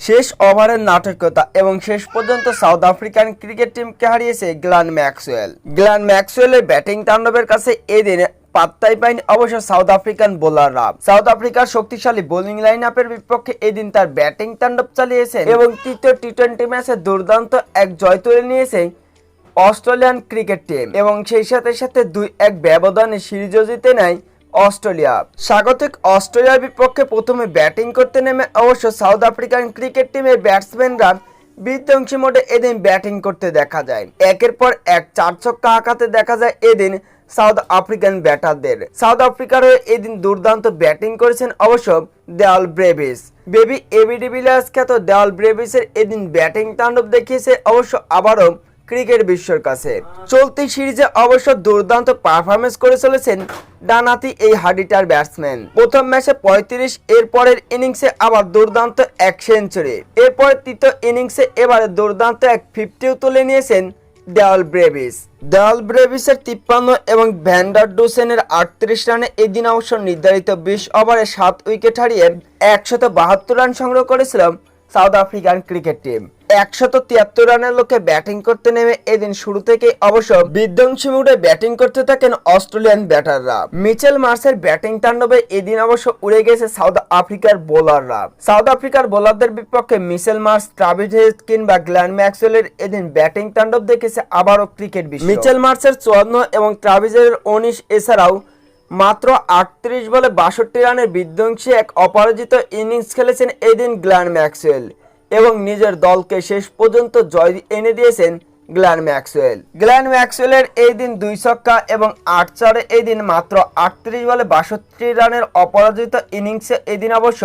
শেষ ওভারের নাটকীয়তা এবং শেষ পর্যন্ত সাউথ আফ্রিকান ক্রিকেট টিমকে হারিয়েছে গ্ল্যান ম্যাক্সওয়েল। গ্ল্যান ম্যাক্সওয়েলের ব্যাটিং তাণ্ডবের কাছে এদিন পাত্তাই পায়নি অবশ্য সাউথ আফ্রিকান বোলাররা। সাউথ আফ্রিকার শক্তিশালী বোলিং লাইন আপের বিপক্ষে এদিন তার ব্যাটিং তাণ্ডব চালিয়েছেন এবং তৃতীয় টি টোয়েন্টি ম্যাচে দুর্দান্ত এক জয় তুলে নিয়েছে অস্ট্রেলিয়ান ক্রিকেট টিম এবং সেই সাথে সাথে দুই এক ব্যবধানে সিরিজও জিতে নেয় অস্ট্রেলিয়া। স্বাগতিক, অস্ট্রেলিয়ার বিপক্ষে প্রথমে ব্যাটিং করতে নেমে অবশ্য সাউথ আফ্রিকান ক্রিকেট টিমের ব্যাটসম্যানরা বিধ্বংসী মোডে এদিন ব্যাটিং করতে দেখা যায়। একের পর এক চার ছক্কা হাঁকাতে দেখা যায় এদিন সাউথ আফ্রিকান ব্যাটারদের। সাউথ আফ্রিকার হয়ে এদিন দুর্দান্ত ব্যাটিং করেছেন অবশ্য দেওয়াল ব্রেভিস। বেবি এবি ডিভিলিয়ার্স খ্যাত দেওয়াল ব্রেভিসের এদিন ব্যাটিং তাণ্ডব দেখিয়েছে অবশ্য আবারও ক্রিকেট বিশ্বর কাছে। চলতি সিরিজে অবশ্য দুর্দান্ত পারফরমেন্স করে চলেছেন ডানাতি এই হাডিটার ব্যাটসম্যান প্রথম ম্যাচে পঁয়ত্রিশ, এর পরের ইনিংসে আবার দুর্দান্ত এক সেঞ্চুরি এরপর তৃতীয় ইনিংসে এবারে দুর্দান্ত এক ফিফটিও তুলে নিয়েছেন দেওয়াল ব্রেভিস। দেওয়াল ব্রেভিসের তিপ্পান্ন এবং ভ্যান্ডার ডুসেনের আটত্রিশ রানে এদিন অবশ্য নির্ধারিত বিশ ওভারে সাত উইকেট হারিয়ে একশত বাহাত্তর রান সংগ্রহ করেছিল সাউথ আফ্রিকান ক্রিকেট টিম। একশত তিয়াত্তর রানের লোকে ব্যাটিং করতে নেমে এদিন শুরু থেকে অবশ্য বিধ্বংসী মুডে ব্যাটিং করতে থাকেন অস্ট্রেলিয়ান ব্যাটাররা। মিচেল মার্সের ব্যাটিং তাণ্ডবে এদিন অবশ্য উড়ে গেছে সাউথ আফ্রিকার বোলাররা। সাউথ আফ্রিকার বোলারদের বিপক্ষে মিচেল মার্স, ট্রাভিস হেজ কিংবা গ্ল্যান ম্যাক্সওয়েলের এদিন ব্যাটিং তাণ্ডব দেখেছে আবারও ক্রিকেট বিশ্ব। মিচেল মার্সের চুয়ান্ন এবং ট্রাভিসের উনিশ এছাড়াও মাত্র আটত্রিশ বলে বাষট্টি রানের বিধ্বংসী এক অপরাজিত ইনিংস খেলেছেন এদিন গ্ল্যান ম্যাক্সওয়েল। এবং নিজের দলকে শেষ পর্যন্ত জয় এনে দিয়েছেন গ্ল্যান ম্যাক্সওয়েল। গ্ল্যান ম্যাক্সওয়েলের এই দিন দুই ছক্কা এবং আট চারে এই দিন মাত্র আটত্রিশ বলে বাষট্টি রানের অপরাজিত ইনিংসে এদিন অবশ্য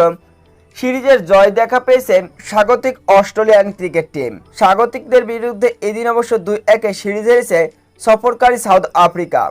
সিরিজের জয় দেখা পেয়েছে স্বাগতিক অস্ট্রেলিয়ান ক্রিকেট টিম। স্বাগতিকদের বিরুদ্ধে এদিন অবশ্য দুই একে সিরিজ হেরেছে সফরকারী সাউথ আফ্রিকা।